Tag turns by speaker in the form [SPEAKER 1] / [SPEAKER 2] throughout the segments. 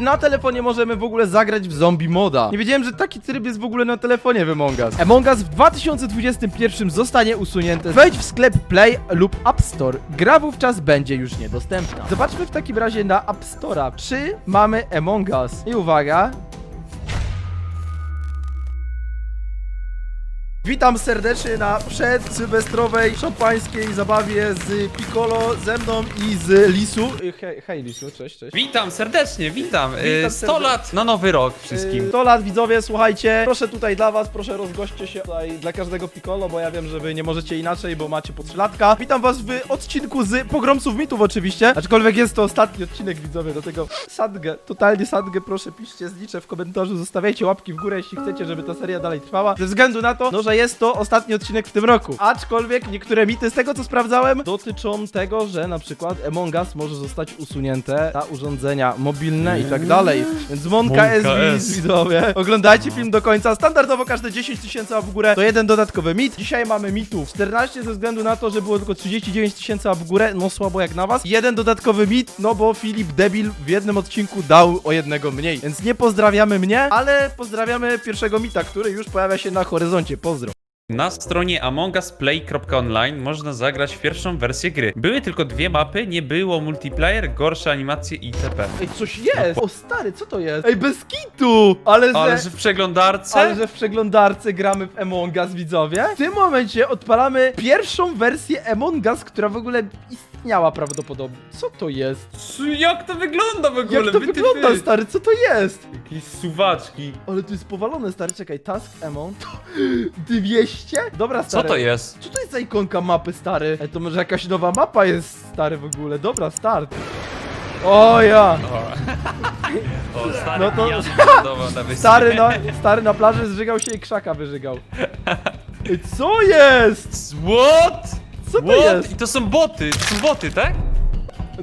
[SPEAKER 1] Na telefonie możemy w ogóle zagrać w zombie moda. Nie wiedziałem, że taki tryb jest w ogóle na telefonie w Among Us. Among Us w 2021 zostanie usunięte. Wejdź w sklep Play lub App Store. Gra wówczas będzie już niedostępna. Zobaczmy w takim razie na App Store'a, czy mamy Among Us. I uwaga, Witam serdecznie na przedsylwestrowej szampańskiej zabawie z Piccolo, ze mną i z Lisu. Y, Hej, hej Lisu, cześć, cześć.
[SPEAKER 2] Witam serdecznie, witam.
[SPEAKER 1] Witam
[SPEAKER 2] Y, 100
[SPEAKER 1] serdecznie.
[SPEAKER 2] lat na nowy rok wszystkim.
[SPEAKER 1] 100 lat widzowie, słuchajcie, proszę tutaj dla was, proszę rozgoście się tutaj dla każdego Piccolo, bo ja wiem, że wy nie możecie inaczej, bo macie po 3 latka. Witam was w odcinku z Pogromców Mitów oczywiście, aczkolwiek jest to ostatni odcinek widzowie, do tego sadgę, totalnie sadgę, proszę piszcie, zliczę w komentarzu, zostawiajcie łapki w górę, jeśli chcecie, żeby ta seria dalej trwała, ze względu na to, no, że jest to ostatni odcinek w tym roku. Aczkolwiek niektóre mity, z tego co sprawdzałem, dotyczą tego, że na przykład Among Us może zostać usunięte na urządzenia mobilne i tak dalej, więc Monka
[SPEAKER 2] S.
[SPEAKER 1] widzowie. Oglądajcie film do końca. Standardowo każde 10 tysięcy łap w górę to jeden dodatkowy mit. Dzisiaj mamy mitów 14 ze względu na to, że było tylko 39 tysięcy łap w górę. No słabo jak na was. Jeden dodatkowy mit, no bo Filip Debil w jednym odcinku dał o jednego mniej. Więc nie pozdrawiamy mnie, ale pozdrawiamy pierwszego mita, który już pojawia się na horyzoncie. Pozdro.
[SPEAKER 2] Na stronie amongasplay.online można zagrać w pierwszą wersję gry. Były tylko dwie mapy, nie było multiplayer, gorsze animacje itp.
[SPEAKER 1] Ej, coś jest! O stary, co to jest? Ej, bez kitu! Ale że...
[SPEAKER 2] Ale że w przeglądarce?
[SPEAKER 1] Ale że w przeglądarce gramy w Among Us, widzowie. W tym momencie odpalamy pierwszą wersję Among Us, która w ogóle istniała prawdopodobnie. Co to jest?
[SPEAKER 2] Jak to wygląda w ogóle?
[SPEAKER 1] Jak to
[SPEAKER 2] Wy ty
[SPEAKER 1] wygląda,
[SPEAKER 2] wy?
[SPEAKER 1] stary? Co to jest?
[SPEAKER 2] Jakieś suwaczki.
[SPEAKER 1] Ale to jest powalone, stary. Czekaj, task amount. 200? Dobra,
[SPEAKER 2] Co
[SPEAKER 1] stary.
[SPEAKER 2] to jest?
[SPEAKER 1] Co to jest za ikonka mapy, stary? Ej, to może jakaś nowa mapa jest, stary, w ogóle. Dobra, start. O ja!
[SPEAKER 2] O, o stary
[SPEAKER 1] No to-
[SPEAKER 2] na wyspie.
[SPEAKER 1] Stary na, stary na plaży zżygał się i krzaka wyżygał. Ej, co jest?
[SPEAKER 2] What?
[SPEAKER 1] Co to
[SPEAKER 2] What?
[SPEAKER 1] jest?
[SPEAKER 2] I to są boty, to są boty, tak?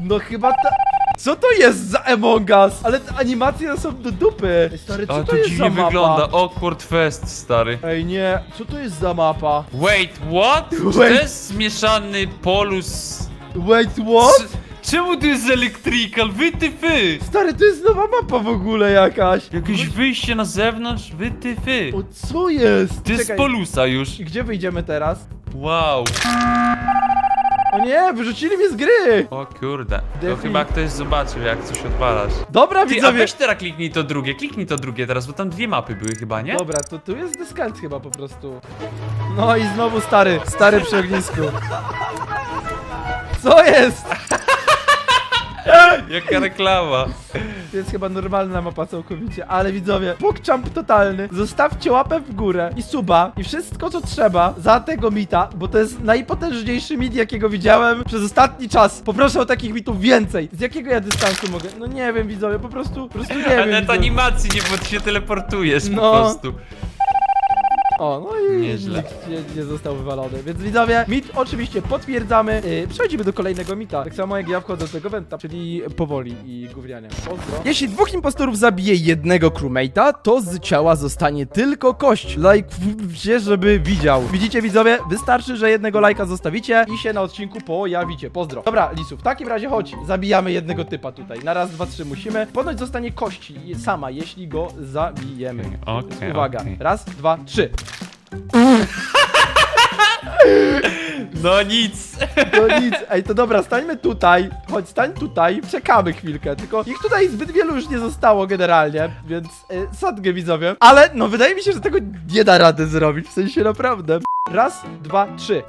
[SPEAKER 1] No chyba ta... Co to jest za Among Us? Ale te animacje są do dupy. Ej, stary, co
[SPEAKER 2] Ale
[SPEAKER 1] to
[SPEAKER 2] to
[SPEAKER 1] jest
[SPEAKER 2] dziwnie
[SPEAKER 1] za mapa?
[SPEAKER 2] wygląda. Awkward Fest, stary.
[SPEAKER 1] Ej, nie. Co to jest za mapa?
[SPEAKER 2] Wait, what? Czy to
[SPEAKER 1] Wait.
[SPEAKER 2] jest zmieszany polus...
[SPEAKER 1] Wait, what?
[SPEAKER 2] C- Czemu tu jest electrical? Wytyfy!
[SPEAKER 1] Stary, to jest nowa mapa w ogóle jakaś.
[SPEAKER 2] Jakieś wyjście na zewnątrz? Wytyfy!
[SPEAKER 1] O, co jest?
[SPEAKER 2] To jest z
[SPEAKER 1] Czekaj,
[SPEAKER 2] polusa już.
[SPEAKER 1] i Gdzie wyjdziemy teraz?
[SPEAKER 2] Wow.
[SPEAKER 1] O nie, wyrzucili mnie z gry.
[SPEAKER 2] O kurde. To
[SPEAKER 1] Defi-
[SPEAKER 2] chyba ktoś zobaczył jak coś odpalasz.
[SPEAKER 1] Dobra,
[SPEAKER 2] Ty, a
[SPEAKER 1] widzowie.
[SPEAKER 2] weź teraz kliknij to drugie, kliknij to drugie teraz, bo tam dwie mapy były chyba, nie?
[SPEAKER 1] Dobra, to tu jest dyskant chyba po prostu. No i znowu stary, stary przy ognisku. Co jest?
[SPEAKER 2] Jaka reklama.
[SPEAKER 1] To jest chyba normalna mapa całkowicie, ale widzowie, pokczamp totalny. Zostawcie łapę w górę i suba i wszystko co trzeba za tego mita, bo to jest najpotężniejszy mit jakiego widziałem przez ostatni czas. Poproszę o takich mitów więcej. Z jakiego ja dystansu mogę? No nie wiem widzowie, po prostu, po prostu nie wiem.
[SPEAKER 2] Ale to
[SPEAKER 1] widzowie.
[SPEAKER 2] animacji nie, bo ty się teleportujesz
[SPEAKER 1] No.
[SPEAKER 2] po prostu.
[SPEAKER 1] O, no i
[SPEAKER 2] Nieźle.
[SPEAKER 1] nikt nie, nie został wywalony. Więc widzowie, mit oczywiście potwierdzamy. Yy, przechodzimy do kolejnego mita. Tak samo jak ja wchodzę do tego wenta, czyli powoli i gówniania. Pozdro. Jeśli dwóch impostorów zabije jednego crewmate'a, to z ciała zostanie tylko kość. Lajkujcie, żeby widział. Widzicie widzowie? Wystarczy, że jednego lajka zostawicie i się na odcinku pojawicie. Pozdro. Dobra, Lisu, w takim razie chodź. Zabijamy jednego typa tutaj. Na raz, dwa, trzy musimy. Ponoć zostanie kość sama, jeśli go zabijemy.
[SPEAKER 2] Okej,
[SPEAKER 1] Uwaga.
[SPEAKER 2] okej.
[SPEAKER 1] Raz, dwa, trzy.
[SPEAKER 2] No nic.
[SPEAKER 1] No nic, ej, to dobra, stańmy tutaj. Chodź, stań tutaj, czekamy chwilkę. Tylko ich tutaj zbyt wielu już nie zostało generalnie, więc y, sadgę widzowie. Ale no wydaje mi się, że tego nie da rady zrobić, w sensie naprawdę. Raz, dwa, trzy.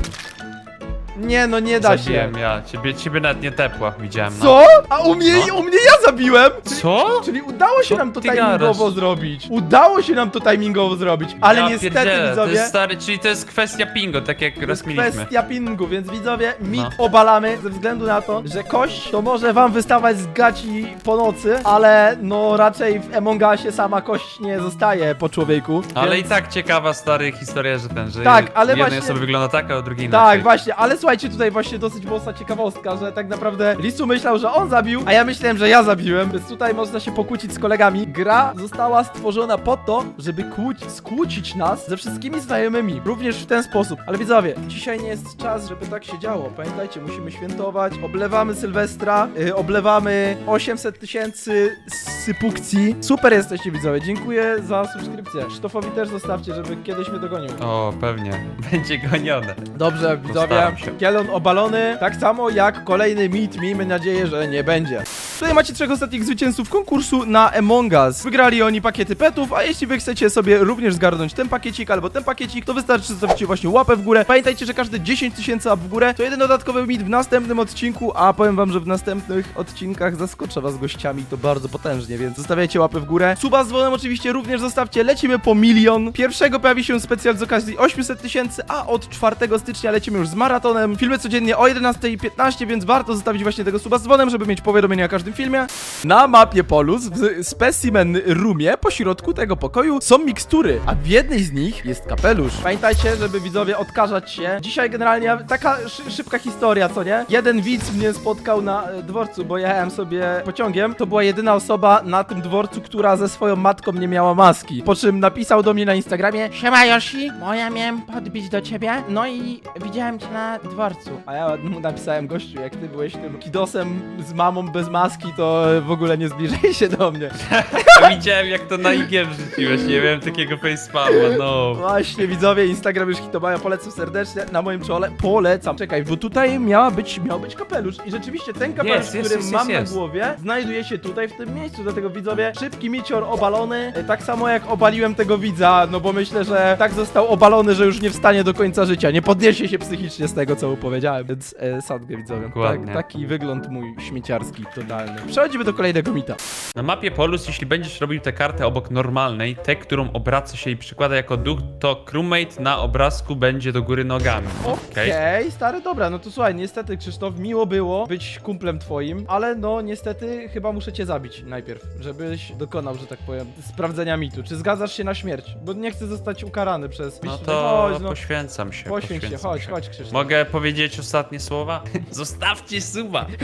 [SPEAKER 1] Nie, no nie da się.
[SPEAKER 2] Zabiłem ja, ciebie, ciebie nawet nie tepła, widziałem. No.
[SPEAKER 1] Co? A u mnie, u mnie ja zabiłem!
[SPEAKER 2] Co?
[SPEAKER 1] Czyli udało się
[SPEAKER 2] Co
[SPEAKER 1] nam to
[SPEAKER 2] ty
[SPEAKER 1] timingowo
[SPEAKER 2] gadasz?
[SPEAKER 1] zrobić. Udało się nam to timingowo zrobić, ale
[SPEAKER 2] ja
[SPEAKER 1] niestety
[SPEAKER 2] pierdzielę,
[SPEAKER 1] widzowie.
[SPEAKER 2] Jest stary, czyli to jest kwestia pingo, tak jak
[SPEAKER 1] To jest kwestia pingu, więc widzowie, mit
[SPEAKER 2] No.
[SPEAKER 1] obalamy ze względu na to, że kość to może wam wystawać z gaci po nocy, ale no raczej w Among Usie sama kość nie zostaje po człowieku.
[SPEAKER 2] Ale
[SPEAKER 1] więc...
[SPEAKER 2] i tak ciekawa stary historia, że ten, że
[SPEAKER 1] Tak, ale
[SPEAKER 2] jednej
[SPEAKER 1] właśnie-
[SPEAKER 2] osoby wygląda tak, a u drugiej inaczej.
[SPEAKER 1] Tak, właśnie, ale słuchajcie, tutaj właśnie dosyć mocna ciekawostka, że tak naprawdę Lisu myślał, że on zabił, a ja myślałem, że ja zabiłem, więc tutaj można się pokłócić z kolegami. Gra została stworzona po to, żeby kłóć, skłócić nas ze wszystkimi znajomymi, również w ten sposób. Ale widzowie, dzisiaj nie jest czas, żeby tak się działo. Pamiętajcie, musimy świętować, oblewamy Sylwestra, yy, oblewamy 800 tysięcy sypukcji. Super jesteście widzowie, dziękuję za subskrypcję. Krzysztofowi też zostawcie, żeby kiedyś mnie dogonił.
[SPEAKER 2] O, pewnie. Będzie gonione.
[SPEAKER 1] Dobrze, widzowie.
[SPEAKER 2] Postaram się.
[SPEAKER 1] Kielon obalony, tak samo jak kolejny mit, miejmy nadzieję, że nie będzie. Tutaj macie trzech ostatnich zwycięzców konkursu na Among Us. Wygrali oni pakiety petów, a jeśli wy chcecie sobie również zgarnąć ten pakiecik albo ten pakiecik, to wystarczy zostawić właśnie łapę w górę. Pamiętajcie, że każde 10 tysięcy łap w górę to jeden dodatkowy mit w następnym odcinku, a powiem wam, że w następnych odcinkach zaskoczę was gościami, to bardzo potężnie, więc zostawiajcie łapę w górę. Suba z dzwonem oczywiście również zostawcie, lecimy po milion. Pierwszego pojawi się specjal z okazji 800 tysięcy, a od 4 stycznia lecimy już z maratonem. Filmy codziennie o 11.15, więc warto zostawić właśnie tego suba z dzwonem, żeby mieć powiadomienia o każdym filmie. Na mapie Polus w Specimen Roomie po środku tego pokoju są mikstury, a w jednej z nich jest kapelusz. Pamiętajcie, żeby widzowie odkażać się. Dzisiaj generalnie taka szy szybka historia, co nie? Jeden widz mnie spotkał na e, dworcu, bo jechałem sobie pociągiem. To była jedyna osoba na tym dworcu, która ze swoją matką nie miała maski. Po czym napisał do mnie na Instagramie Siema Yoshi, bo ja miałem podbić do ciebie, no i widziałem cię na dworcu. A ja mu napisałem, gościu, jak ty byłeś tym kidosem z mamą bez maski, to w ogóle nie zbliżaj się do mnie.
[SPEAKER 2] Widziałem jak to na IG wrzuciłeś, nie wiem, takiego facepalma, no.
[SPEAKER 1] Właśnie, widzowie, Instagram już hitobaja, polecam serdecznie, na moim czole, polecam. Czekaj, bo tutaj miała być, miał być kapelusz i rzeczywiście ten kapelusz,
[SPEAKER 2] Jest, jest,
[SPEAKER 1] który
[SPEAKER 2] jest,
[SPEAKER 1] mam
[SPEAKER 2] jest.
[SPEAKER 1] na głowie, znajduje się tutaj w tym miejscu, dlatego widzowie, szybki micior obalony, e, tak samo jak obaliłem tego widza, no bo myślę, że tak został obalony, że już nie wstanie do końca życia, nie podniesie się psychicznie z tego, co mu powiedziałem, więc e, sadgę widzowie. Tak,
[SPEAKER 2] Dokładnie.
[SPEAKER 1] taki wygląd mój śmieciarski, totalny. Przechodzimy do kolejnego mita.
[SPEAKER 2] Na mapie Polus, jeśli będziesz robił tę kartę obok normalnej, tę, którą obraca się i przykłada jako duch, to crewmate na obrazku będzie do góry nogami.
[SPEAKER 1] Okej, stary, dobra, no to słuchaj, niestety Krzysztof, miło było być kumplem twoim, ale no niestety chyba muszę cię zabić najpierw, żebyś dokonał, że tak powiem, sprawdzenia mitu. Czy zgadzasz się na śmierć? Bo nie chcę zostać ukarany przez...
[SPEAKER 2] No
[SPEAKER 1] Chodź,
[SPEAKER 2] to
[SPEAKER 1] no,
[SPEAKER 2] poświęcam się.
[SPEAKER 1] poświęć się,
[SPEAKER 2] poświęcam
[SPEAKER 1] chodź, chodź Krzysztof.
[SPEAKER 2] Mogę powiedzieć ostatnie słowa? Zostawcie suba!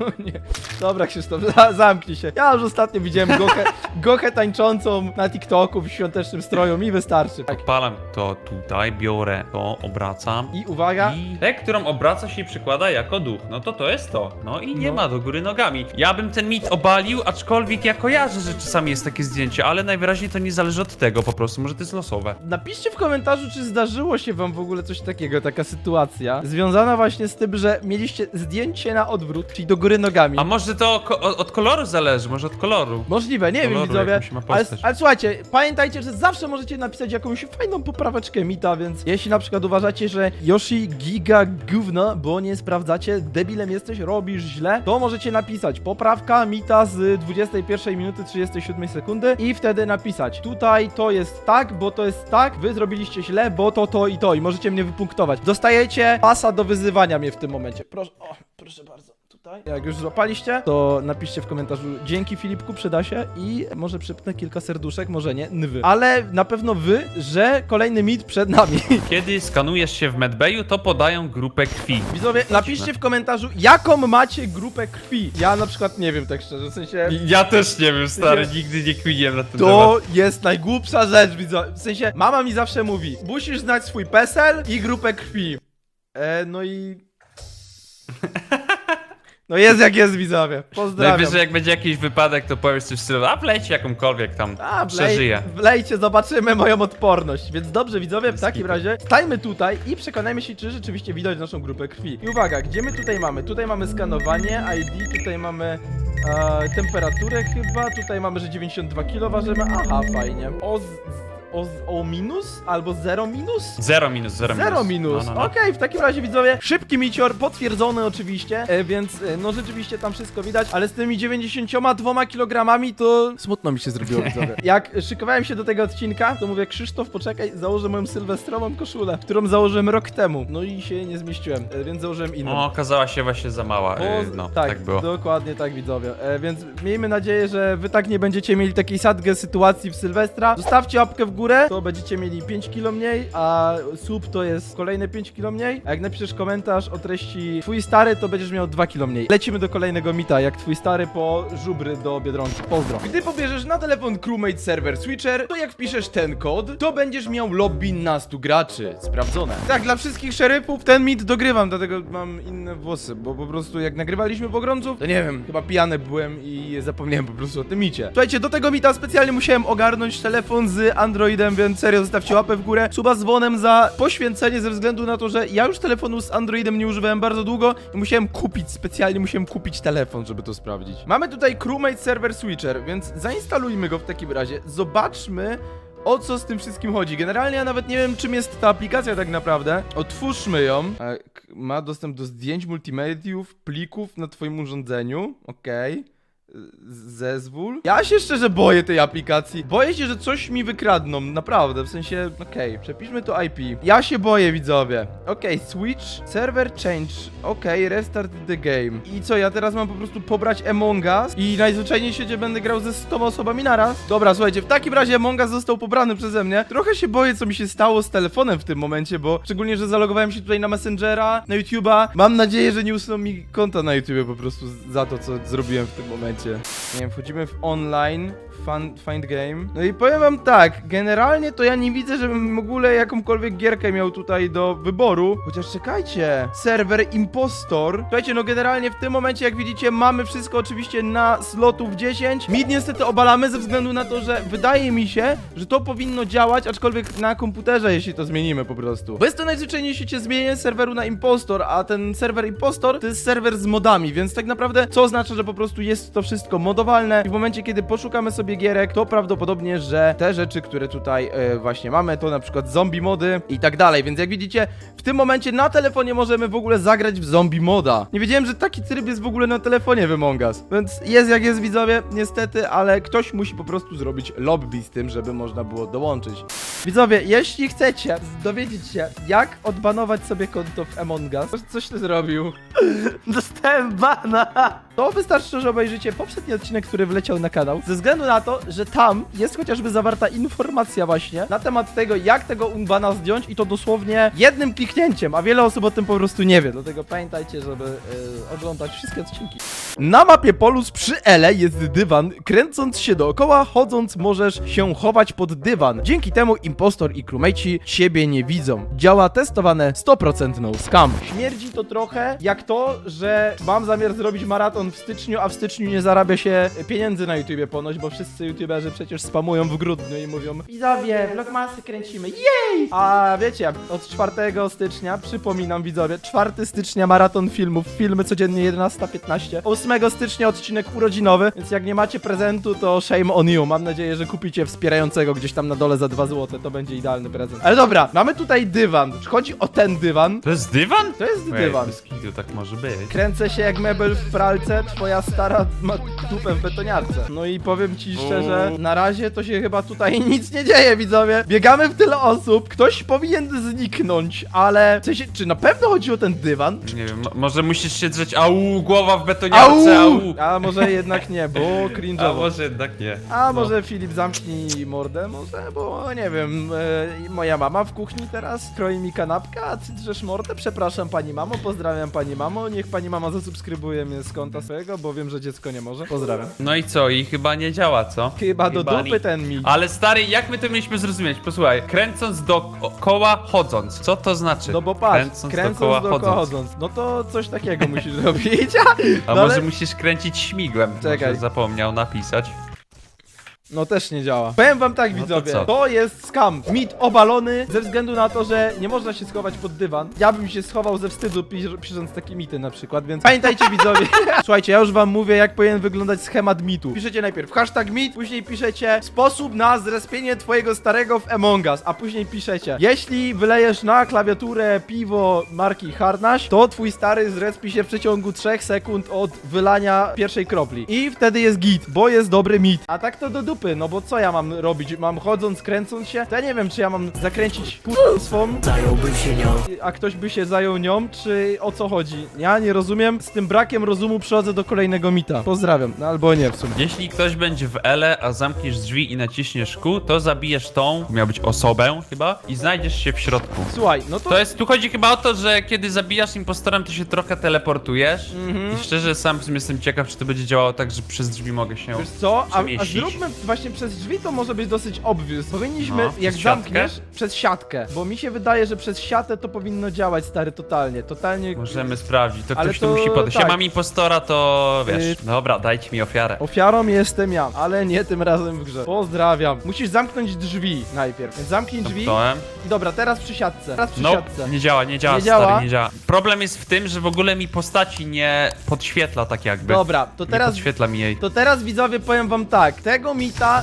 [SPEAKER 1] No nie. Dobra Krzysztof, za zamknij się. Ja już ostatnio widziałem Gochę, Gochę tańczącą na TikToku w świątecznym stroju, mi wystarczy. Tak.
[SPEAKER 2] Odpalam to tutaj, biorę to, obracam.
[SPEAKER 1] I uwaga,
[SPEAKER 2] I tę, którą obraca się i przykłada jako duch. No to to jest to. No i nie
[SPEAKER 1] No.
[SPEAKER 2] ma do góry nogami. Ja bym ten mit obalił, aczkolwiek ja kojarzę, że czasami jest takie zdjęcie, ale najwyraźniej to nie zależy od tego po prostu, może to jest losowe.
[SPEAKER 1] Napiszcie w komentarzu, czy zdarzyło się wam w ogóle coś takiego, taka sytuacja, związana właśnie z tym, że mieliście zdjęcie na odwrót, czyli do góry nogami.
[SPEAKER 2] A może to ko- o- od koloru zależy, może od koloru.
[SPEAKER 1] Możliwe, nie wiem
[SPEAKER 2] Koloru,
[SPEAKER 1] widzowie,
[SPEAKER 2] jakąś ma
[SPEAKER 1] ale,
[SPEAKER 2] postać.
[SPEAKER 1] ale słuchajcie, pamiętajcie, że zawsze możecie napisać jakąś fajną popraweczkę mita, więc jeśli na przykład uważacie, że Yoshi giga gówno, bo nie sprawdzacie, debilem jesteś, robisz źle, to możecie napisać poprawka mita z 21 minuty 37 sekundy i wtedy napisać tutaj to jest tak, bo to jest tak, wy zrobiliście źle, bo to, to i to i możecie mnie wypunktować. Dostajecie pasa do wyzywania mnie w tym momencie. Proszę, o, proszę bardzo. Tutaj. Jak już złapaliście, to napiszcie w komentarzu dzięki Filipku, przyda się i może przypnę kilka serduszek, może nie, nwy. Ale na pewno wy, że kolejny mit przed nami.
[SPEAKER 2] Kiedy skanujesz się w medbayu, to podają grupę krwi.
[SPEAKER 1] Widzowie, napiszcie w komentarzu, jaką macie grupę krwi. Ja na przykład nie wiem tak szczerze, w sensie...
[SPEAKER 2] Ja też nie wiem, stary, nigdy nie kminiłem na ten
[SPEAKER 1] To jest najgłupsza rzecz, widzowie. W sensie, mama mi zawsze mówi, musisz znać swój PESEL i grupę krwi. E, no i... No jest jak jest, widzowie. Pozdrawiam.
[SPEAKER 2] Najwyżej jak będzie jakiś wypadek, to powiesz coś w stylu, a wleć jakąkolwiek tam,
[SPEAKER 1] A, wlej,
[SPEAKER 2] przeżyje.
[SPEAKER 1] wlejcie, zobaczymy moją odporność. Więc dobrze, widzowie, w takim razie stajmy tutaj i przekonajmy się, czy rzeczywiście widać naszą grupę krwi. I uwaga, gdzie my tutaj mamy? Tutaj mamy skanowanie, ID, tutaj mamy e, temperaturę chyba, tutaj mamy, że 92 kg ważymy. Aha, fajnie. O, z, o, o minus? Albo 0 minus?
[SPEAKER 2] Zero minus, zero,
[SPEAKER 1] Zero minus.
[SPEAKER 2] No, no, no.
[SPEAKER 1] Okej, w takim razie widzowie, szybki micior, potwierdzony oczywiście, e, więc e, no rzeczywiście tam wszystko widać, ale z tymi 92 kilogramami to smutno mi się zrobiło widzowie. Jak szykowałem się do tego odcinka, to mówię, Krzysztof, poczekaj, założę moją sylwestrową koszulę, którą założyłem rok temu. No i się nie zmieściłem, e, więc założyłem inną.
[SPEAKER 2] O, okazała się właśnie za mała.
[SPEAKER 1] Bo-
[SPEAKER 2] Yy, no, tak, było.
[SPEAKER 1] Dokładnie tak, widzowie. E, więc miejmy nadzieję, że wy tak nie będziecie mieli takiej sadgę sytuacji w Sylwestra. Zostawcie łapkę w górę, to będziecie mieli 5 kilo mniej, a sub to jest kolejne 5 kilo mniej. A jak napiszesz komentarz o treści twój stary, to będziesz miał 2 kilo mniej. Lecimy do kolejnego mita, jak twój stary po żubry do Biedronki. Pozdro. Gdy pobierzesz na telefon Crewmate Server Switcher, to jak wpiszesz ten kod, to będziesz miał lobby na 100 graczy. Sprawdzone. Tak, dla wszystkich szeryfów ten mit dogrywam, dlatego mam inne włosy, bo po prostu jak nagrywaliśmy pogromców, to nie wiem, chyba pijany byłem i zapomniałem po prostu o tym micie. Słuchajcie, do tego mita specjalnie musiałem ogarnąć telefon z Androidem, więc serio zostawcie łapę w górę, suba z dzwonem za poświęcenie ze względu na to, że ja już telefonu z Androidem nie używałem bardzo długo i musiałem kupić, specjalnie musiałem kupić telefon, żeby to sprawdzić. Mamy tutaj Crewmate Server Switcher, więc zainstalujmy go w takim razie, zobaczmy o co z tym wszystkim chodzi. Generalnie ja nawet nie wiem, czym jest ta aplikacja tak naprawdę. Otwórzmy ją. Ma dostęp do zdjęć, multimediów, plików na twoim urządzeniu. Okej. Z- Zezwól. Ja się szczerze boję tej aplikacji. Boję się, że coś mi wykradną, naprawdę. W sensie, okej, przepiszmy to IP. Ja się boję, widzowie. Okej, switch, server change. Okej, restart the game. I co, ja teraz mam po prostu pobrać Among Us i najzwyczajniej świecie będę grał ze 100 osobami naraz? Dobra, słuchajcie, w takim razie Among Us został pobrany przeze mnie. Trochę się boję, co mi się stało z telefonem w tym momencie, bo szczególnie, że zalogowałem się tutaj na Messengera, na YouTube'a. Mam nadzieję, że nie usuną mi konta na YouTubie po prostu za to, co zrobiłem w tym momencie. Nie wiem, wchodzimy w online, fun, find game. No i powiem wam tak, generalnie to ja nie widzę, żebym w ogóle jakąkolwiek gierkę miał tutaj do wyboru. Chociaż czekajcie, serwer impostor. Słuchajcie, no generalnie w tym momencie, jak widzicie, mamy wszystko oczywiście na slotów 10. Mid niestety obalamy ze względu na to, że wydaje mi się, że to powinno działać, aczkolwiek na komputerze, jeśli to zmienimy po prostu. Bo jest to najzwyczajniej w świecie zmienienie serweru na impostor, a ten serwer impostor to jest serwer z modami, więc tak naprawdę co oznacza, że po prostu jest to wszystko modowalne i w momencie, kiedy poszukamy sobie gierek, to prawdopodobnie, że te rzeczy, które tutaj e, właśnie mamy, to na przykład zombie mody i tak dalej, więc jak widzicie, w tym momencie na telefonie możemy w ogóle zagrać w zombie moda. Nie wiedziałem, że taki tryb jest w ogóle na telefonie w więc jest jak jest widzowie, niestety, ale ktoś musi po prostu zrobić lobby z tym, żeby można było dołączyć. Widzowie, jeśli chcecie dowiedzieć się, jak odbanować sobie konto w Among Us, coś ty zrobił. Dostałem bana! To wystarczy, że obejrzycie poprzedni odcinek, który wleciał na kanał, ze względu na to, że tam jest chociażby zawarta informacja właśnie na temat tego, jak tego unbana zdjąć i to dosłownie jednym kliknięciem, a wiele osób o tym po prostu nie wie, dlatego pamiętajcie, żeby y, oglądać wszystkie odcinki. Na mapie Polus przy Ele jest dywan, kręcąc się dookoła, chodząc możesz się chować pod dywan. Dzięki temu impostor i krumejci siebie nie widzą. Działa testowane 100% no scam. Śmierdzi to trochę jak to, że mam zamiar zrobić maraton w styczniu, a w styczniu nie zarabia się pieniędzy na YouTubie ponoć, bo wszyscy YouTuberzy przecież spamują w grudniu i mówią Widzowie, vlogmasy kręcimy, jej! A wiecie, od 4 stycznia, przypominam widzowie, 4 stycznia maraton filmów, filmy codziennie 11.15, 8 stycznia odcinek urodzinowy, więc jak nie macie prezentu, to shame on you. Mam nadzieję, że kupicie wspierającego gdzieś tam na dole za 2 zł, to będzie idealny prezent. Ale dobra, mamy tutaj dywan. Czy chodzi o ten dywan?
[SPEAKER 2] To jest dywan?
[SPEAKER 1] To jest dywan.
[SPEAKER 2] kitu tak może być.
[SPEAKER 1] Kręcę się jak mebel w pralce, twoja stara ma dupę w betoniarce. No i powiem ci szczerze, na razie to się chyba tutaj nic nie dzieje, widzowie. Biegamy w tyle osób, ktoś powinien zniknąć, ale w sensie, czy na pewno chodzi o ten dywan?
[SPEAKER 2] Nie wiem, mo- może musisz się drzeć, au, głowa w betoniarce, au!
[SPEAKER 1] A może jednak nie, bo
[SPEAKER 2] A
[SPEAKER 1] cringe'owo.
[SPEAKER 2] może jednak nie.
[SPEAKER 1] A
[SPEAKER 2] No.
[SPEAKER 1] może Filip zamknij mordę, może, bo nie wiem, e, moja mama w kuchni teraz kroi mi kanapkę, a ty drzesz mordę? Przepraszam pani mamo, pozdrawiam pani mamo, niech pani mama zasubskrybuje mnie z konta swojego, bo wiem, że dziecko nie może. Pozdrawiam.
[SPEAKER 2] No i co? I chyba nie działa, co?
[SPEAKER 1] Chyba do
[SPEAKER 2] Chyba
[SPEAKER 1] dupy
[SPEAKER 2] nie.
[SPEAKER 1] ten mi.
[SPEAKER 2] Ale stary, jak my to mieliśmy zrozumieć? Posłuchaj, kręcąc dookoła chodząc. Co to znaczy?
[SPEAKER 1] No bo patrz,
[SPEAKER 2] kręcąc, dookoła chodząc.
[SPEAKER 1] no to coś takiego musisz robić.
[SPEAKER 2] A
[SPEAKER 1] No
[SPEAKER 2] może
[SPEAKER 1] ale-
[SPEAKER 2] musisz kręcić śmigłem?
[SPEAKER 1] Czekaj.
[SPEAKER 2] Może zapomniał napisać.
[SPEAKER 1] No też nie działa. Powiem wam tak,
[SPEAKER 2] No to
[SPEAKER 1] widzowie,
[SPEAKER 2] co?
[SPEAKER 1] to jest scam. Mit obalony ze względu na to, że nie można się schować pod dywan. Ja bym się schował ze wstydu pis- pisząc takie mity na przykład, więc pamiętajcie widzowie. Słuchajcie, ja już wam mówię, jak powinien wyglądać schemat mitu. Piszecie najpierw hashtag mit, później piszecie sposób na zrespienie twojego starego w Among Us, a później piszecie jeśli wylejesz na klawiaturę piwo marki Harnaś, to twój stary zrespi się w przeciągu 3 sekund od wylania pierwszej kropli. I wtedy jest git, bo jest dobry mit. A tak to do dupy dupy, no bo co ja mam robić? Mam chodząc, kręcąc się? To ja nie wiem, czy ja mam zakręcić k***ą swą,
[SPEAKER 3] Zająłbym się nią.
[SPEAKER 1] a ktoś by się zajął nią, czy o co chodzi? Ja nie rozumiem, z tym brakiem rozumu przechodzę do kolejnego mita. Pozdrawiam, no albo nie w sumie.
[SPEAKER 2] Jeśli ktoś będzie w L, a zamkniesz drzwi i naciśniesz Q, to zabijesz tą, miał być osobę chyba, i znajdziesz się w środku.
[SPEAKER 1] Słuchaj, no to...
[SPEAKER 2] To jest, tu chodzi chyba o to, że kiedy zabijasz impostorem, to się trochę teleportujesz.
[SPEAKER 1] Mhm.
[SPEAKER 2] I szczerze sam w sumie jestem ciekaw, czy to będzie działało tak, że przez drzwi mogę się...
[SPEAKER 1] Wiesz co, a, a
[SPEAKER 2] przemieścić.
[SPEAKER 1] zróbmy właśnie przez drzwi, to może być dosyć obvious. Powinniśmy,
[SPEAKER 2] No,
[SPEAKER 1] jak
[SPEAKER 2] przez siatkę?
[SPEAKER 1] zamkniesz, przez siatkę. Bo mi się wydaje, że przez siatę to powinno działać, stary, totalnie. Totalnie...
[SPEAKER 2] Możemy sprawdzić, to
[SPEAKER 1] Ale
[SPEAKER 2] ktoś
[SPEAKER 1] to
[SPEAKER 2] tu musi podejść.
[SPEAKER 1] tak.
[SPEAKER 2] Ja mam impostora, to wiesz.
[SPEAKER 1] Y-
[SPEAKER 2] Dobra, dajcie mi ofiarę.
[SPEAKER 1] Ofiarą jestem ja, ale nie tym razem w grze. Pozdrawiam. Musisz zamknąć drzwi najpierw. Więc zamknij drzwi.
[SPEAKER 2] Zamknąłem.
[SPEAKER 1] I dobra, teraz przy siatce. Teraz przy
[SPEAKER 2] No,
[SPEAKER 1] siatce.
[SPEAKER 2] nie działa, nie działa,
[SPEAKER 1] Nie
[SPEAKER 2] stary,
[SPEAKER 1] działa?
[SPEAKER 2] nie działa. Problem jest w tym, że w ogóle mi postaci nie podświetla tak jakby.
[SPEAKER 1] Dobra, to
[SPEAKER 2] Nie
[SPEAKER 1] teraz
[SPEAKER 2] podświetla mi jej.
[SPEAKER 1] To teraz widzowie powiem wam tak, tego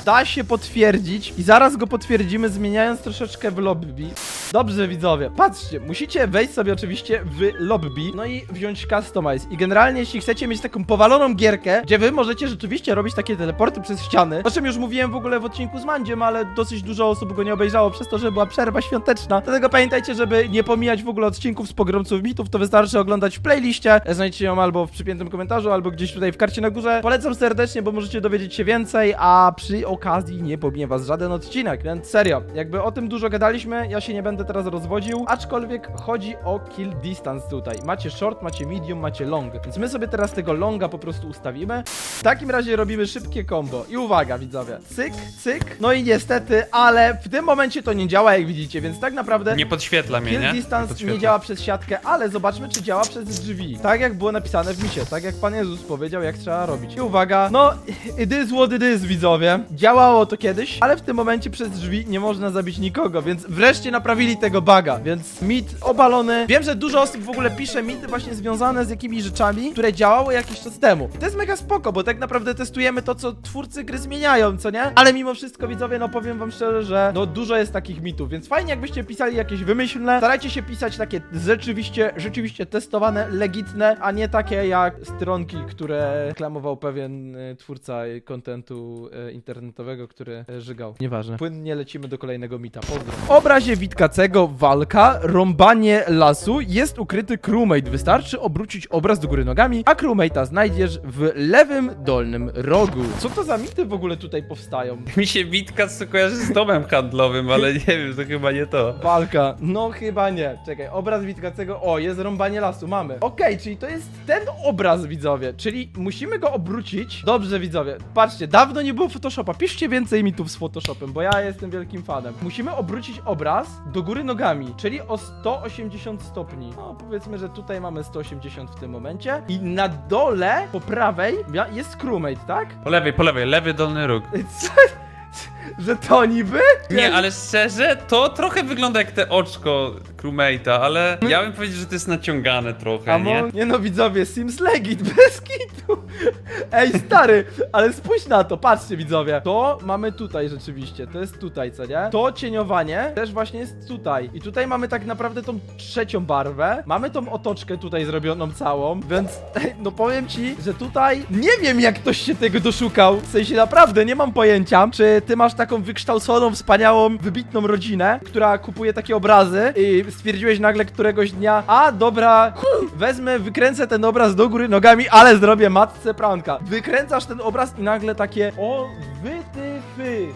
[SPEAKER 1] da się potwierdzić i zaraz go potwierdzimy zmieniając troszeczkę w lobby. Dobrze widzowie, patrzcie, musicie wejść sobie oczywiście w lobby, no i wziąć customize i generalnie jeśli chcecie mieć taką powaloną gierkę, gdzie wy możecie rzeczywiście robić takie teleporty przez ściany, o czym już mówiłem w ogóle w odcinku z Mandziem, ale dosyć dużo osób go nie obejrzało przez to, że była przerwa świąteczna, dlatego pamiętajcie, żeby nie pomijać w ogóle odcinków z pogromców mitów, to wystarczy oglądać w playliście, znajdziecie ją albo w przypiętym komentarzu, albo gdzieś tutaj w karcie na górze. Polecam serdecznie, bo możecie dowiedzieć się więcej, a przy okazji nie pominie was żaden odcinek, więc serio, jakby o tym dużo gadaliśmy, ja się nie będę teraz rozwodził, aczkolwiek chodzi o kill distance tutaj. Macie short, macie medium, macie long, więc my sobie teraz tego longa po prostu ustawimy. W takim razie robimy szybkie combo i uwaga widzowie, cyk, cyk, no i niestety, ale w tym momencie to nie działa jak widzicie, więc tak naprawdę...
[SPEAKER 2] Nie podświetla mnie,
[SPEAKER 1] Kill
[SPEAKER 2] nie?
[SPEAKER 1] distance
[SPEAKER 2] podświetla.
[SPEAKER 1] nie działa przez siatkę, ale zobaczmy, czy działa przez drzwi. Tak jak było napisane w misie, tak jak Pan Jezus powiedział, jak trzeba robić. I uwaga, no, it is what it is, widzowie. Działało to kiedyś, ale w tym momencie przez drzwi nie można zabić nikogo, więc wreszcie naprawili tego buga, więc mit obalony. Wiem, że dużo osób w ogóle pisze mity właśnie związane z jakimiś rzeczami, które działały jakiś czas temu. I to jest mega spoko, bo tak naprawdę testujemy to, co twórcy gry zmieniają, co nie? Ale mimo wszystko, widzowie, no powiem wam szczerze, że no dużo jest takich mitów, więc fajnie jakbyście pisali jakieś wymyślne. Starajcie się pisać takie rzeczywiście, rzeczywiście testowane, legitne, a nie takie jak stronki, które reklamował pewien e, twórca kontentu e, internetowego, który e, żygał. Nieważne. Płynnie lecimy do kolejnego mita. Pozdro. W obrazie Witkacego walka, rąbanie lasu, jest ukryty crewmate. Wystarczy obrócić obraz do góry nogami, a crewmate'a znajdziesz w lewym dolnym rogu. Co to za mity w ogóle tutaj powstają?
[SPEAKER 2] Mi się Witka co kojarzy z domem handlowym, ale nie wiem, to chyba nie to.
[SPEAKER 1] Walka. No chyba nie. Czekaj, obraz Witkacego. O, jest rąbanie lasu, mamy. Okej, czyli to jest ten obraz, widzowie. Czyli musimy go obrócić. Dobrze, widzowie. Patrzcie, dawno nie było Photoshopa. Piszcie więcej mitów z Photoshopem, bo ja jestem wielkim fanem. Musimy obrócić obraz do góry nogami, czyli o 180 stopni. No, powiedzmy, że tutaj mamy 180 w tym momencie. I na dole, po prawej, jest crewmate, tak?
[SPEAKER 2] Po lewej, po lewej, lewy dolny róg.
[SPEAKER 1] Co? Że to niby?
[SPEAKER 2] Nie, ale szczerze, to trochę wygląda jak te oczko crewmate'a, ale ja bym powiedział, że to jest naciągane trochę,
[SPEAKER 1] A
[SPEAKER 2] nie?
[SPEAKER 1] mo- nie no widzowie, Sims Legit, bez kitu. Ej, stary, ale spójrz na to, patrzcie widzowie. To mamy tutaj rzeczywiście, to jest tutaj, co nie? To cieniowanie też właśnie jest tutaj. I tutaj mamy tak naprawdę tą trzecią barwę. Mamy tą otoczkę tutaj zrobioną całą, więc no powiem ci, że tutaj nie wiem jak ktoś się tego doszukał. W sensie naprawdę nie mam pojęcia, czy ty masz taką wykształconą, wspaniałą, wybitną rodzinę, która kupuje takie obrazy i stwierdziłeś nagle któregoś dnia, a dobra, wezmę, wykręcę ten obraz do góry nogami, ale zrobię matce pranka. Wykręcasz ten obraz i nagle takie, o wy ty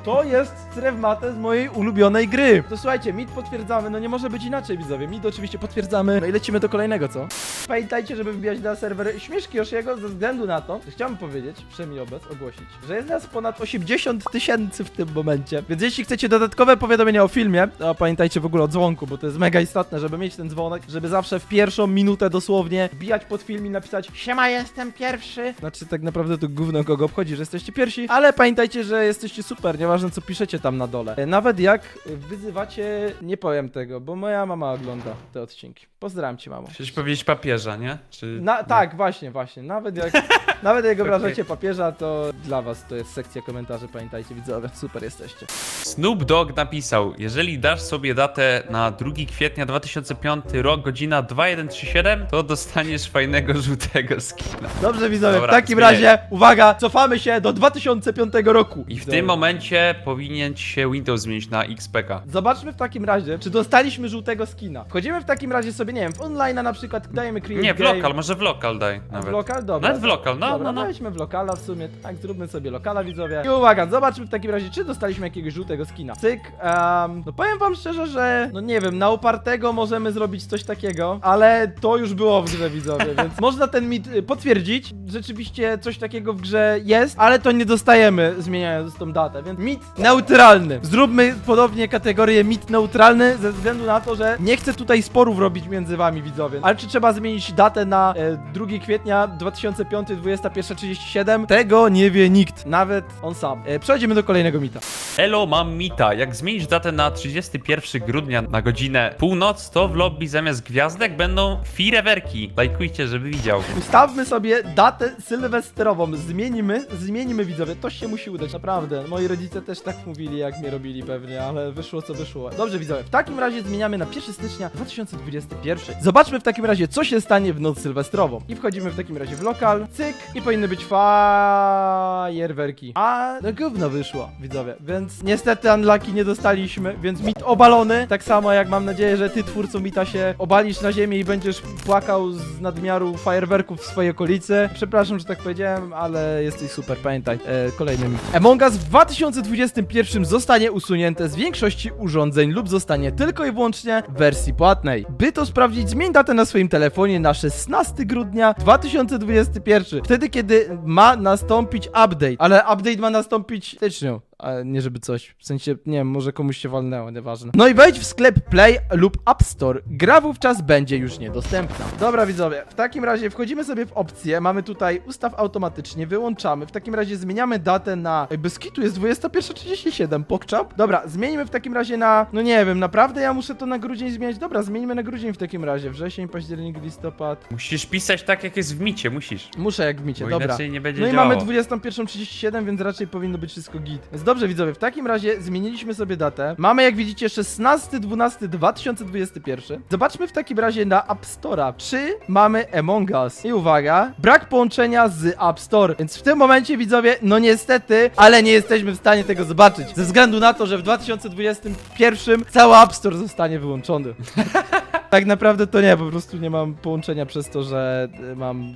[SPEAKER 1] to jest strewmate z mojej ulubionej gry. To słuchajcie, mit potwierdzamy, no nie może być inaczej widzowie, mit oczywiście potwierdzamy, no i lecimy do kolejnego, co? Pamiętajcie, żeby wbijać na serwer Śmieszki Josiego ze względu na to, że chciałbym powiedzieć, przynajmniej obec, ogłosić, że jest nas ponad 80 tysięcy w tym momencie, więc jeśli chcecie dodatkowe powiadomienia o filmie, to pamiętajcie w ogóle o dzwonku, bo to jest mega istotne, żeby mieć ten dzwonek, żeby zawsze w pierwszą minutę dosłownie wbijać pod film i napisać Siema, jestem pierwszy. Znaczy tak naprawdę to gówno kogo obchodzi, że jesteście pierwsi, ale pamiętajcie, że jesteście super, nieważne co piszecie tam na dole. E, Nawet jak wyzywacie, nie powiem tego, bo moja mama ogląda te odcinki. Pozdrawiam cię, mamo.
[SPEAKER 2] Chciałeś powiedzieć papieża, nie? Czy...
[SPEAKER 1] Na, tak, właśnie, właśnie. Nawet jak. Nawet jak obrażacie papieża, to dla was to jest sekcja komentarzy, pamiętajcie widzowie, super jesteście.
[SPEAKER 2] Snoop Dogg napisał, jeżeli dasz sobie datę na 2 kwietnia 2005 rok, godzina 2137, to dostaniesz fajnego żółtego skina.
[SPEAKER 1] Dobrze widzowie,
[SPEAKER 2] Dobra,
[SPEAKER 1] w takim
[SPEAKER 2] zmieniaj.
[SPEAKER 1] razie, uwaga, cofamy się do 2005 roku.
[SPEAKER 2] I w
[SPEAKER 1] Widzowie.
[SPEAKER 2] tym momencie powinien się Windows zmienić na XPK.
[SPEAKER 1] Zobaczmy w takim razie, czy dostaliśmy żółtego skina. Wchodzimy w takim razie sobie, nie wiem, w online na przykład, dajemy create
[SPEAKER 2] Nie, w
[SPEAKER 1] game.
[SPEAKER 2] lokal, może w lokal daj
[SPEAKER 1] W
[SPEAKER 2] nawet.
[SPEAKER 1] lokal? Dobra.
[SPEAKER 2] Nawet w lokal, no,
[SPEAKER 1] Dobra,
[SPEAKER 2] no, no.
[SPEAKER 1] wejdźmy w lokala w sumie, tak, zróbmy sobie lokala widzowie. I uwaga, zobaczmy w takim razie, czy dostaliśmy jakiegoś żółtego skina. Cyk, em, no powiem wam szczerze, że, no nie wiem, na upartego możemy zrobić coś takiego, ale to już było w grze widzowie, więc można ten mit y, potwierdzić. Rzeczywiście coś takiego w grze jest, ale to nie dostajemy zmieniając tą datę, więc mit neutralny. Zróbmy podobnie kategorię mit neutralny ze względu na to, że nie chcę tutaj sporów robić między wami widzowie. Ale czy trzeba zmienić datę na e, 2 kwietnia 2005, 21.37? Tego nie wie nikt, nawet on sam. E, przechodzimy do kolejnego mita.
[SPEAKER 2] Elo, mam mita. Jak zmienić datę na 31 grudnia na godzinę północ, to w lobby zamiast gwiazdek będą firewerki. Lajkujcie, żeby widział.
[SPEAKER 1] Ustawmy sobie datę sylwestrową, zmienimy, zmienimy widzowie, to się musi udać, naprawdę. Moi rodzice też tak mówili, jak mnie robili pewnie, ale wyszło co wyszło. Dobrze widzowie, w takim razie zmieniamy na 1 stycznia 2021. Zobaczmy w takim razie, co się stanie w noc sylwestrową. I wchodzimy w takim razie w lokal, cyk, i powinny być fajerwerki. A no gówno wyszło, widzowie, więc niestety unlucky nie dostaliśmy, więc mit obalony, tak samo jak mam nadzieję, że ty twórcą mita się obalisz na ziemię i będziesz płakał z nadmiaru fajerwerków w swojej okolicy. Przepraszam, że tak powiedziałem, ale jesteś super, pamiętaj. E, kolejny mit. Among Us w 2021 zostanie usunięte z większości urządzeń lub zostanie tylko i wyłącznie w wersji płatnej. By to sprawdzić, zmień datę na swoim telefonie na 16 grudnia 2021. Wtedy, kiedy ma nastąpić update. Ale update ma nastąpić w styczniu. Ale nie żeby coś, w sensie, nie wiem, może komuś się walnęło, nieważne. No i wejdź w sklep Play lub App Store. Gra wówczas będzie już niedostępna. Dobra widzowie, w takim razie wchodzimy sobie w opcję, mamy tutaj ustaw automatycznie, wyłączamy. W takim razie zmieniamy datę na... Ej, Bez kitu jest 21.37, pokczap. Dobra, zmienimy w takim razie na... No nie wiem, naprawdę ja muszę to na grudzień zmieniać? Dobra, zmienimy na grudzień w takim razie. Wrzesień, październik, listopad.
[SPEAKER 2] Musisz pisać tak, jak jest w micie, musisz.
[SPEAKER 1] Muszę jak w micie,
[SPEAKER 2] Bo
[SPEAKER 1] dobra.
[SPEAKER 2] inaczej nie będzie
[SPEAKER 1] No i
[SPEAKER 2] działało.
[SPEAKER 1] mamy 21.37, więc raczej powinno być wszystko git. Więc dobrze widzowie, w takim razie zmieniliśmy sobie datę. Mamy jak widzicie 16.12.2021. Zobaczmy w takim razie na App Store'a, czy mamy Among Us. I uwaga, brak połączenia z App Store. Więc w tym momencie widzowie, no niestety, ale nie jesteśmy w stanie tego zobaczyć. Ze względu na to, że w 2021 cały App Store zostanie wyłączony. Tak naprawdę to nie, po prostu nie mam połączenia przez to, że y, mam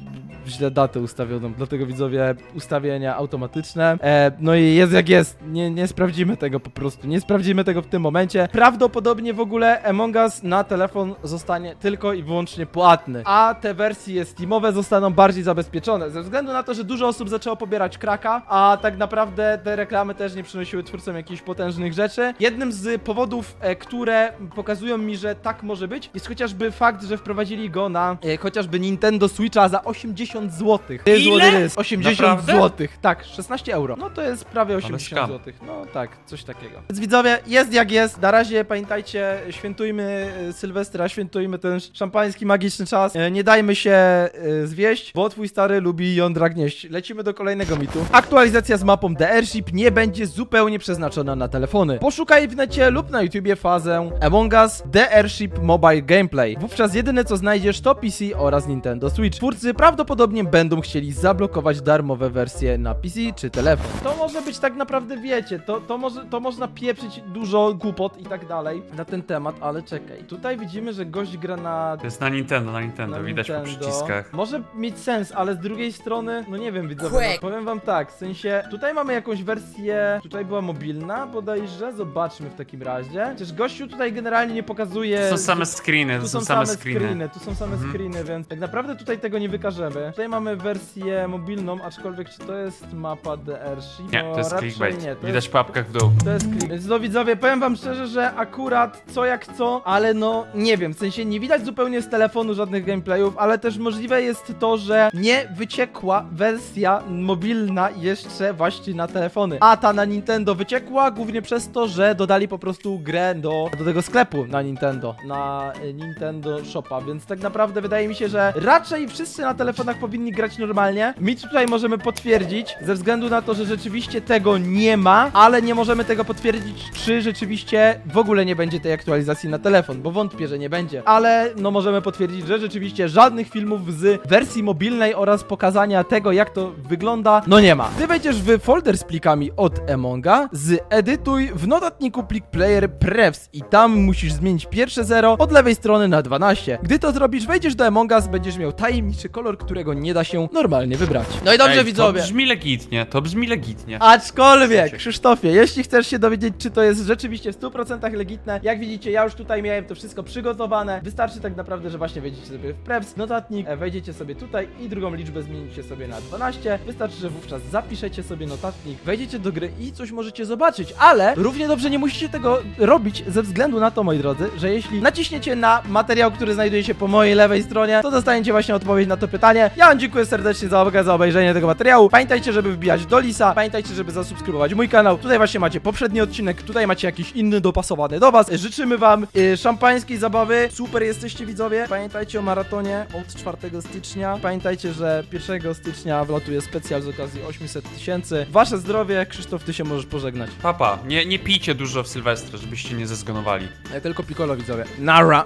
[SPEAKER 1] źle datę ustawioną. Dlatego widzowie ustawienia automatyczne. E, no i jest jak jest. Nie, nie sprawdzimy tego po prostu. Nie sprawdzimy tego w tym momencie. Prawdopodobnie w ogóle Among Us na telefon zostanie tylko i wyłącznie płatny. A te wersje Steamowe zostaną bardziej zabezpieczone. Ze względu na to, że dużo osób zaczęło pobierać kraka, a tak naprawdę te reklamy też nie przynosiły twórcom jakichś potężnych rzeczy. Jednym z powodów, e, które pokazują mi, że tak może być, jest chociażby fakt, że wprowadzili go na e, chociażby Nintendo Switcha za 80 zł. To jest
[SPEAKER 2] Ile?
[SPEAKER 1] what it is. 80
[SPEAKER 2] Naprawdę?
[SPEAKER 1] zł. Tak, 16 euro. No to jest prawie 80
[SPEAKER 2] skam.
[SPEAKER 1] zł. No tak, coś takiego. Więc widzowie, jest jak jest. Na razie pamiętajcie, świętujmy e, Sylwestra, świętujmy ten szampański, magiczny czas. E, Nie dajmy się e, zwieść, bo twój stary lubi jądra gnieść. Lecimy do kolejnego mitu. Aktualizacja z mapą The Airship nie będzie zupełnie przeznaczona na telefony. Poszukaj w necie lub na YouTubie fazę Among Us The Airship Mobile Gameplay. Wówczas jedyne co znajdziesz to PC oraz Nintendo Switch. Twórcy prawdopodobnie będą chcieli zablokować darmowe wersje na PC czy telefon. To może być tak naprawdę, wiecie, to, to, może, to można pieprzyć dużo głupot i tak dalej na ten temat, ale czekaj. Tutaj widzimy, że gość gra na
[SPEAKER 2] To jest na Nintendo, na Nintendo,
[SPEAKER 1] na
[SPEAKER 2] widać po
[SPEAKER 1] Nintendo.
[SPEAKER 2] przyciskach.
[SPEAKER 1] Może mieć sens, ale z drugiej strony, no nie wiem, widzowie, no, powiem wam tak, w sensie, tutaj mamy jakąś wersję, tutaj była mobilna bodajże, zobaczmy w takim razie. Przecież gościu tutaj generalnie nie pokazuje...
[SPEAKER 2] To są same screeny,
[SPEAKER 1] Tu
[SPEAKER 2] to
[SPEAKER 1] są
[SPEAKER 2] same
[SPEAKER 1] screeny.
[SPEAKER 2] screeny.
[SPEAKER 1] tu są same
[SPEAKER 2] Mhm.
[SPEAKER 1] screeny, więc tak naprawdę tutaj tego nie wykażemy. Tutaj mamy wersję mobilną, aczkolwiek czy to jest mapa Airship?
[SPEAKER 2] Nie, to jest
[SPEAKER 1] raczej
[SPEAKER 2] clickbait.
[SPEAKER 1] Nie, to
[SPEAKER 2] Widać
[SPEAKER 1] jest,
[SPEAKER 2] łapkach w dół.
[SPEAKER 1] to jest clip. Więc no widzowie, powiem wam szczerze, że akurat co jak co, ale no nie wiem, w sensie nie widać zupełnie z telefonu żadnych gameplayów, ale też możliwe jest to, że nie wyciekła wersja mobilna jeszcze właśnie na telefony. A ta na Nintendo wyciekła głównie przez to, że dodali po prostu grę do, do tego sklepu na Nintendo, na y, e, Nintendo Shopa, więc tak naprawdę wydaje mi się, że raczej wszyscy na telefonach powinni grać normalnie. My tutaj możemy potwierdzić, ze względu na to, że rzeczywiście tego nie ma, ale nie możemy tego potwierdzić, czy rzeczywiście w ogóle nie będzie tej aktualizacji na telefon, bo wątpię, że nie będzie. Ale no możemy potwierdzić, że rzeczywiście żadnych filmów z wersji mobilnej oraz pokazania tego, jak to wygląda, no nie ma. Ty wejdziesz w folder z plikami od Emonga, zedytuj w notatniku plik player prefs i tam musisz zmienić pierwsze 0 od lewej strony na 12. Gdy to zrobisz, wejdziesz do Among Us, będziesz miał tajemniczy kolor, którego nie da się normalnie wybrać. No i dobrze
[SPEAKER 2] Ej,
[SPEAKER 1] widzowie.
[SPEAKER 2] To brzmi legitnie, to brzmi legitnie.
[SPEAKER 1] Aczkolwiek, Krzysztofie, jeśli chcesz się dowiedzieć, czy to jest rzeczywiście w 100% legitne, jak widzicie, ja już tutaj miałem to wszystko przygotowane. Wystarczy tak naprawdę, że właśnie wejdziecie sobie w Preps, notatnik, e, wejdziecie sobie tutaj i drugą liczbę zmienicie sobie na 12. Wystarczy, że wówczas zapiszecie sobie notatnik, wejdziecie do gry i coś możecie zobaczyć, ale równie dobrze nie musicie tego robić ze względu na to, moi drodzy, że jeśli naciśniecie na materiał, który znajduje się po mojej lewej stronie, to dostaniecie właśnie odpowiedź na to pytanie. Ja wam dziękuję serdecznie za uwagę, za obejrzenie tego materiału. Pamiętajcie, żeby wbijać do Lisa, pamiętajcie, żeby zasubskrybować mój kanał. Tutaj właśnie macie poprzedni odcinek, tutaj macie jakiś inny dopasowany do was. Życzymy wam y, szampańskiej zabawy. Super jesteście widzowie. Pamiętajcie o maratonie od 4 stycznia. Pamiętajcie, że 1 stycznia wlatuje specjal z okazji 800 tysięcy. Wasze zdrowie, Krzysztof, ty się możesz pożegnać.
[SPEAKER 2] Papa, nie, nie pijcie dużo w Sylwestrę, żebyście nie zezgonowali.
[SPEAKER 1] Ja tylko Piccolo widzowie. Nara!